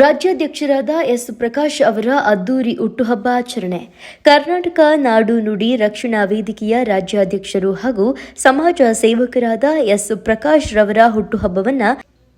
ರಾಜ್ಯಾಧ್ಯಕ್ಷರಾದ S Prakash ಅವರ ಅದ್ದೂರಿ ಹುಟ್ಟುಹಬ್ಬ ಆಚರಣೆ. ಕರ್ನಾಟಕ ನಾಡು ನುಡಿ ರಕ್ಷಣಾ ವೇದಿಕೆಯ ರಾಜ್ಯಾಧ್ಯಕ್ಷರು ಹಾಗೂ ಸಮಾಜ ಸೇವಕರಾದ ಎಸ್ ಪ್ರಕಾಶ್ ರವರ ಹುಟ್ಟುಹಬ್ಬವನ್ನ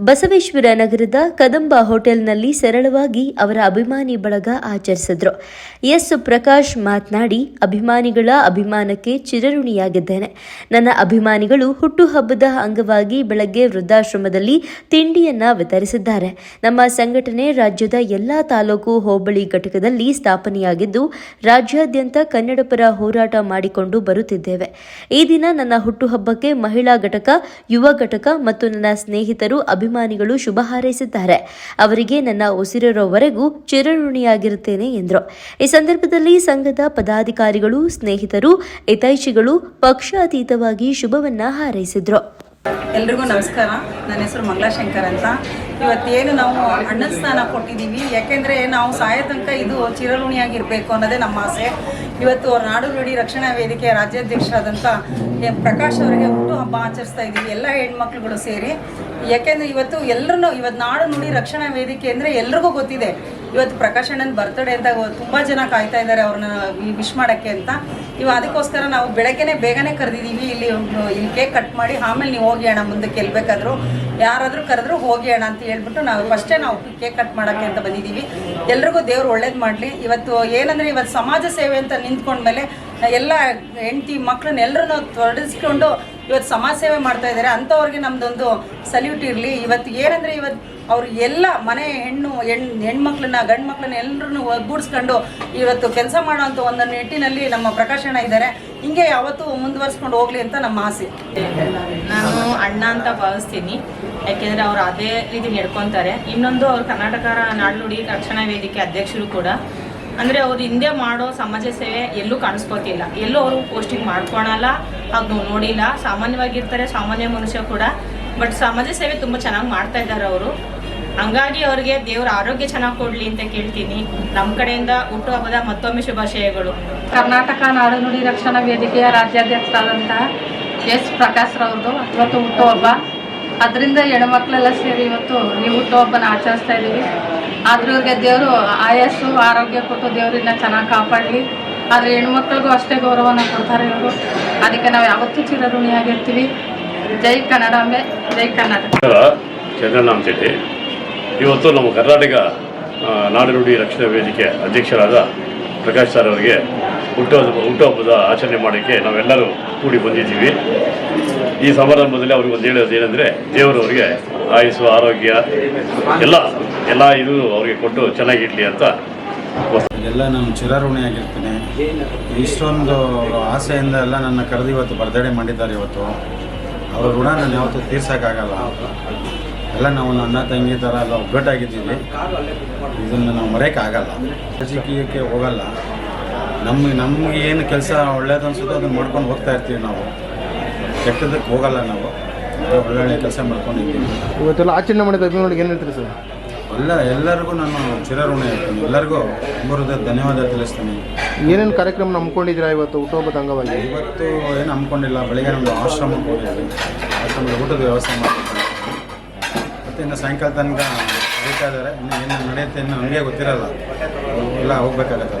ಬಸವೇಶ್ವರ ನಗರದ ಕದಂಬ ಹೋಟೆಲ್ನಲ್ಲಿ ಸರಳವಾಗಿ ಅವರ ಅಭಿಮಾನಿ ಬಳಗ ಆಚರಿಸಿದ್ರು. ಎಸ್. ಪ್ರಕಾಶ್ ಮಾತನಾಡಿ, ಅಭಿಮಾನಿಗಳ ಅಭಿಮಾನಕ್ಕೆ ಚಿರಋಣಿಯಾಗಿದ್ದೇನೆ. ನನ್ನ ಅಭಿಮಾನಿಗಳು ಹುಟ್ಟುಹಬ್ಬದ ಅಂಗವಾಗಿ ಬೆಳಗ್ಗೆ ವೃದ್ಧಾಶ್ರಮದಲ್ಲಿ ತಿಂಡಿಯನ್ನ ವಿತರಿಸಿದ್ದಾರೆ. ನಮ್ಮ ಸಂಘಟನೆ ರಾಜ್ಯದ ಎಲ್ಲಾ ತಾಲೂಕು ಹೋಬಳಿ ಘಟಕದಲ್ಲಿ ಸ್ಥಾಪನೆಯಾಗಿದ್ದು, ರಾಜ್ಯಾದ್ಯಂತ ಕನ್ನಡ ಪರ ಹೋರಾಟ ಮಾಡಿಕೊಂಡು ಬರುತ್ತಿದ್ದೇವೆ. ಈ ದಿನ ನನ್ನ ಹುಟ್ಟುಹಬ್ಬಕ್ಕೆ ಮಹಿಳಾ ಘಟಕ, ಯುವ ಘಟಕ ಮತ್ತು ನನ್ನ ಸ್ನೇಹಿತರು ಅಭಿಮಾನಿಗಳು ಶುಭ ಹಾರೈಸಿದ್ದಾರೆ. ಅವರಿಗೆ ನನ್ನ ಉಸಿರಿರೋವರೆಗೂ ಚಿರಋಣಿಯಾಗಿರುತ್ತೇನೆ ಎಂದರು. ಈ ಸಂದರ್ಭದಲ್ಲಿ ಸಂಘದ ಪದಾಧಿಕಾರಿಗಳು, ಸ್ನೇಹಿತರು, ಹಿತೈಷಿಗಳು ಪಕ್ಷಾತೀತವಾಗಿ ಶುಭವನ್ನ ಹಾರೈಸಿದ್ರು. ಎಲ್ರಿಗೂ ನಮಸ್ಕಾರ. ನನ್ನ ಹೆಸರು ಮಂಗಳಶಂಕರ್ ಅಂತ. ಇವತ್ತೇನು ನಾವು ಅಣ್ಣನ ಸ್ನಾನ ಕೊಟ್ಟಿದ್ದೀವಿ. ಯಾಕೆಂದರೆ ನಾವು ಸಾಯೋ ತನಕ ಇದು ಚಿರಋಣಿಯಾಗಿರಬೇಕು ಅನ್ನೋದೇ ನಮ್ಮ ಆಸೆ. ಇವತ್ತು ನಾಡು ನುಡಿ ರಕ್ಷಣಾ ವೇದಿಕೆ ರಾಜ್ಯಾಧ್ಯಕ್ಷರಾದಂಥ. ಪ್ರಕಾಶ್ ಅವರಿಗೆ ಹುಟ್ಟುಹಬ್ಬ ಆಚರಿಸ್ತಾ ಇದ್ದೀವಿ. ಎಲ್ಲ ಹೆಣ್ಮಕ್ಳುಗಳು ಸೇರಿ. ಯಾಕೆಂದರೆ ಇವತ್ತು ಎಲ್ಲರೂ ಇವತ್ತು ನಾಡು ನುಡಿ ರಕ್ಷಣಾ ವೇದಿಕೆ ಅಂದರೆ ಎಲ್ರಿಗೂ ಗೊತ್ತಿದೆ. ಇವತ್ತು ಪ್ರಕಾಶ್ ಅಣ್ಣನ ಬರ್ತಡೇ ಅಂತ ತುಂಬ ಜನ ಕಾಯ್ತಾ ಇದ್ದಾರೆ ಅವ್ರನ್ನ ವಿಶ್ ಮಾಡೋಕ್ಕೆ ಅಂತ. ಇವ ಅದಕ್ಕೋಸ್ಕರ ನಾವು ಬೆಳಗ್ಗೆನೆ ಬೇಗನೆ ಕರೆದಿದ್ದೀವಿ ಇಲ್ಲಿ ಇಲ್ಲಿ ಕೇಕ್ ಕಟ್ ಮಾಡಿ ಆಮೇಲೆ ನೀವು ಹೋಗಿ ಅಣ್ಣ ಮುಂದಕ್ಕೆ ಎಲ್ಬೇಕಾದ್ರು, ಯಾರಾದರೂ ಕರೆದ್ರು ಹೋಗಿ ಅಣ್ಣ ಅಂತ ಹೇಳ್ಬಿಟ್ಟು ನಾವು ಫಸ್ಟೇ ನಾವು ಕೇಕ್ ಕಟ್ ಮಾಡೋಕ್ಕೆ ಅಂತ ಬಂದಿದ್ದೀವಿ ಎಲ್ರಿಗೂ ದೇವ್ರು ಒಳ್ಳೇದು ಮಾಡಲಿ. ಇವತ್ತು ಏನಂದರೆ ಇವತ್ತು ಸಮಾಜ ಸೇವೆ ಅಂತ ನಿಂತ್ಕೊಂಡ್ಮೇಲೆ ಎಲ್ಲ ಹೆಂಡತಿ ಮಕ್ಕಳನ್ನ ಎಲ್ಲರನ್ನೂ ಇವತ್ತು ಸಮಾಜ ಸೇವೆ ಮಾಡ್ತಾ ಇದ್ದಾರೆ, ಅಂಥವ್ರಿಗೆ ನಮ್ಮದೊಂದು ಸಲ್ಯೂಟ್ ಇರಲಿ. ಇವತ್ತು ಏನಂದರೆ ಇವತ್ತು ಅವ್ರು ಎಲ್ಲ ಮನೆ ಹೆಣ್ಣು ಹೆಣ್ಣು ಹೆಣ್ಮಕ್ಳನ್ನ ಗಂಡು ಮಕ್ಕಳನ್ನ ಎಲ್ಲರನ್ನು ಒಗ್ಗೂಡಿಸ್ಕೊಂಡು ಇವತ್ತು ಕೆಲಸ ಮಾಡೋಂಥ ಒಂದು ನಿಟ್ಟಿನಲ್ಲಿ ನಮ್ಮ ಪ್ರಕಾಶನ ಇದ್ದಾರೆ. ಹಿಂಗೆ ಯಾವತ್ತೂ ಮುಂದುವರ್ಸ್ಕೊಂಡು ಹೋಗ್ಲಿ ಅಂತ ನಮ್ಮ ಆಸೆ. ನಾನು ಅಣ್ಣ ಅಂತ ಭಾವಿಸ್ತೀನಿ. ಯಾಕೆಂದರೆ ಅವರು ಅದೇ ರೀತಿ ನಡ್ಕೊತಾರೆ. ಇನ್ನೊಂದು ಅವರು ಕರ್ನಾಟಕ ನಾಡುನುಡಿ ರಕ್ಷಣಾ ವೇದಿಕೆ ಅಧ್ಯಕ್ಷರು ಕೂಡ. ಅಂದರೆ ಅವ್ರು ಹಿಂದೆ ಮಾಡೋ ಸಮಾಜ ಸೇವೆ ಎಲ್ಲೂ ಕಾಣಿಸ್ಕೋತಿಲ್ಲ. ಎಲ್ಲೂ ಅವರು ಪೋಸ್ಟಿಂಗ್ ಮಾಡ್ಕೊಳಲ್ಲ, ಹಾಗೂ ನೋಡಿಲ್ಲ. ಸಾಮಾನ್ಯವಾಗಿರ್ತಾರೆ, ಸಾಮಾನ್ಯ ಮನುಷ್ಯ ಕೂಡ. ಬಟ್ ಸಮಾಜ ಸೇವೆ ತುಂಬ ಚೆನ್ನಾಗಿ ಮಾಡ್ತಾ ಇದ್ದಾರೆ ಅವರು. ಹಂಗಾಗಿ ಅವ್ರಿಗೆ ದೇವ್ರ ಆರೋಗ್ಯ ಚೆನ್ನಾಗಿ ಕೊಡಲಿ ಅಂತ ಕೇಳ್ತೀನಿ. ನಮ್ಮ ಕಡೆಯಿಂದ ಹುಟ್ಟುಹಬ್ಬದ ಮತ್ತೊಮ್ಮೆ ಶುಭಾಶಯಗಳು. ಕರ್ನಾಟಕ ನಾಡುನುಡಿ ರಕ್ಷಣಾ ವೇದಿಕೆಯ ರಾಜ್ಯಾಧ್ಯಕ್ಷರಾದಂತಹ ಎಸ್ ಪ್ರಕಾಶ್ ರವ್ರದ್ದು ಇವತ್ತು ಹುಟ್ಟುಹಬ್ಬ ಅದರಿಂದ ಹೆಣ್ಮಕ್ಳೆಲ್ಲ ಸೇರಿ ಇವತ್ತು ಈ ಹುಟ್ಟುಹಬ್ಬನ ಆಚರಿಸ್ತಾ ಇದ್ದೀವಿ ಆದ್ರೆ ಇವ್ರಿಗೆ ದೇವರು ಆಯಸ್ಸು ಆರೋಗ್ಯ ಕೊಟ್ಟು ದೇವ್ರನ್ನ ಚೆನ್ನಾಗಿ ಕಾಪಾಡಲಿ. ಆದರೆ ಹೆಣ್ಮಕ್ಳಿಗೂ ಅಷ್ಟೇ ಗೌರವನ ಕೊಡ್ತಾರೆ ಇವರು. ಅದಕ್ಕೆ ನಾವು ಯಾವತ್ತೂ ಚಿರಋಣಿಯಾಗಿರ್ತೀವಿ ಜೈ ಕನ್ನಡಾಂಬೆ ಜೈ ಕನ್ನಡ. ನಮಸ್ಕಾರ, ಚಂದ್ರನಾಮ್ ಶೆಟ್ಟಿ. ಇವತ್ತು ನಮ್ಮ ಕರ್ನಾಟಕ ನಾಡುನುಡಿ ರಕ್ಷಣಾ ವೇದಿಕೆ ಅಧ್ಯಕ್ಷರಾದ ಪ್ರಕಾಶ್ ಸರ್ ಅವರಿಗೆ ಹುಟ್ಟುಹಬ್ಬ ಹುಟ್ಟುಹಬ್ಬದ ಆಚರಣೆ ಮಾಡೋಕ್ಕೆ ನಾವೆಲ್ಲರೂ ಕೂಡಿ ಬಂದಿದ್ದೀವಿ. ಈ ಸಮಾರಂಭದಲ್ಲಿ ಅವ್ರಿಗೆ ಒಂದು ಹೇಳೋದು ಏನಂದರೆ ದೇವರವರಿಗೆ ಆಯುಸ್ಸು, ಆರೋಗ್ಯ, ಎಲ್ಲ ಎಲ್ಲ ಇದು ಅವರಿಗೆ ಕೊಟ್ಟು ಚೆನ್ನಾಗಿಡ್ಲಿ ಅಂತ ಎಲ್ಲ ನಾನು ಚಿರಋಣಿಯಾಗಿರ್ತೀನಿ ಇಷ್ಟೊಂದು ಆಸೆಯಿಂದ ಎಲ್ಲ ನನ್ನ ಕರೆದು ಇವತ್ತು ಬರ್ದಡೆ ಮಾಡಿದ್ದಾರೆ ಇವತ್ತು. ಅವ್ರ ಋಣ ನಾನು ಯಾವತ್ತೂ ತೀರ್ಸೋಕ್ಕಾಗಲ್ಲ. ಎಲ್ಲ ನಾವು ಅಣ್ಣ ತಂಗಿ ಥರ ಎಲ್ಲ ಒಗ್ಗಟ್ಟಾಗಿದ್ದೀವಿ. ಇದನ್ನು ನಾವು ಮರೆಯೋಕ್ಕಾಗಲ್ಲ. ರಾಜಕೀಯಕ್ಕೆ ಹೋಗಲ್ಲ. ನಮಗೆ ನಮಗೆ ಏನು ಕೆಲಸ ಒಳ್ಳೇದು ಅನ್ಸುತ್ತೆ ಅದನ್ನು ಮಾಡ್ಕೊಂಡು ಹೋಗ್ತಾ ಇರ್ತೀವಿ ನಾವು. ಕೆಟ್ಟದಕ್ಕೆ ಹೋಗಲ್ಲ ನಾವು. ಒಳ್ಳೊಳ್ಳೆ ಕೆಲಸ ಮಾಡ್ಕೊಂಡಿದ್ದೀವಿ ಇವತ್ತೆಲ್ಲ ಆಚರಣೆ ಮಾಡಿದ ಅಭಿಮಾನಿಗೆ ಏನು ಹೇಳ್ತೀರಿ ಸರ್? ಎಲ್ಲ ಎಲ್ಲರಿಗೂ ನಾನು ಚಿರಋಣ ಇರ್ತೀನಿ ಎಲ್ಲರಿಗೂ ಹೃದಯ ಧನ್ಯವಾದ ತಿಳಿಸ್ತೀನಿ. ಏನೇನು ಕಾರ್ಯಕ್ರಮ ನಂಬ್ಕೊಂಡಿದ್ದೀರಾ ಇವತ್ತು ಹುಟ್ಟುಹಬ್ಬದ ಅಂಗವಾಗಿ? ಇವತ್ತು ಏನು ಹಮ್ಮಿಕೊಂಡಿಲ್ಲ ಬೆಳಿಗ್ಗೆ ನಮ್ಮದು ಆಶ್ರಮ ಹೋಗಿದ್ವಿ. ಆಶ್ರಮದ ಊಟದ ವ್ಯವಸ್ಥೆ ಮಾಡ್ತಿದ್ದಾರೆ ಮತ್ತು ಇನ್ನು ಸಾಯಂಕಾಲ ತನಕ ಬೇಕಾದರೆ ಇನ್ನು ಏನು ನಡೆಯುತ್ತೆ ಇನ್ನು ನನಗೆ ಗೊತ್ತಿರಲ್ಲ. ಎಲ್ಲ ಹೋಗ್ಬೇಕಾಗತ್ತೆ